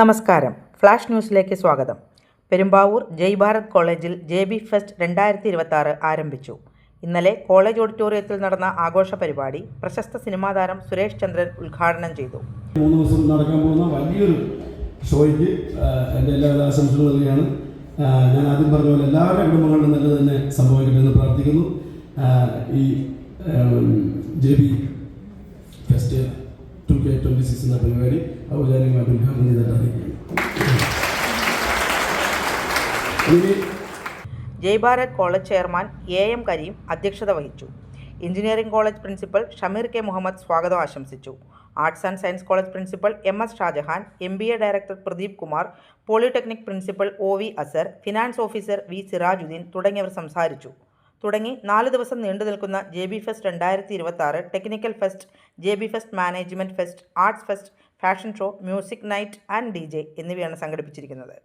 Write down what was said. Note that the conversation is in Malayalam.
നമസ്കാരം. ഫ്ലാഷ് ന്യൂസിലേക്ക് സ്വാഗതം. പെരുമ്പാവൂർ ജയ് ഭാരത് കോളേജിൽ ജെ ബി ഫെസ്റ്റ് രണ്ടായിരത്തി ഇരുപത്തി ആരംഭിച്ചു. ഇന്നലെ കോളേജ് ഓഡിറ്റോറിയത്തിൽ നടന്ന ആഘോഷ പരിപാടി പ്രശസ്ത സിനിമാ താരം സുരേഷ് ചന്ദ്രൻ ഉദ്ഘാടനം ചെയ്തു. മൂന്ന് ദിവസം നടക്കാൻ പോകുന്ന വലിയൊരു ഷോയ്ക്ക് എന്റെ എല്ലാവിധ ആശംസകളും നൽകുകയാണ്. ഞാൻ ആദ്യം പറഞ്ഞ പോലെ എല്ലാവരുടെ കുടുംബങ്ങളിലും നല്ലത് തന്നെ സംഭവിക്കട്ടെ എന്ന് പ്രാർത്ഥിക്കുന്നു. ഈ J B fest two K twenty six എന്ന പരിപാടി ഔപചാരികമായിട്ട് ഉദ്ഘാടനം Jai Bharat college chairman A M Kareem അധ്യക്ഷത വഹിച്ചു engineering college principal Shameer K Muhammad സ്വാഗതം ആശംസിച്ചു arts and science college principal M S Shahjahan M B A director Pradeep Kumar polytechnic principal O V Azhar finance officer V Sirajuddeen തുടങ്ങിയവർ സംസാരിച്ചു. തുടങ്ങി നാല് ദിവസം നീണ്ടു നിൽക്കുന്ന ജെ ബി ഫെസ്റ്റ് രണ്ടായിരത്തി ഇരുപത്തി ആറ് technical fest J B fest management fest arts fest fashion show music night and D J എന്നിവയാണ് സംഘടിപ്പിച്ചിരിക്കുന്നത്.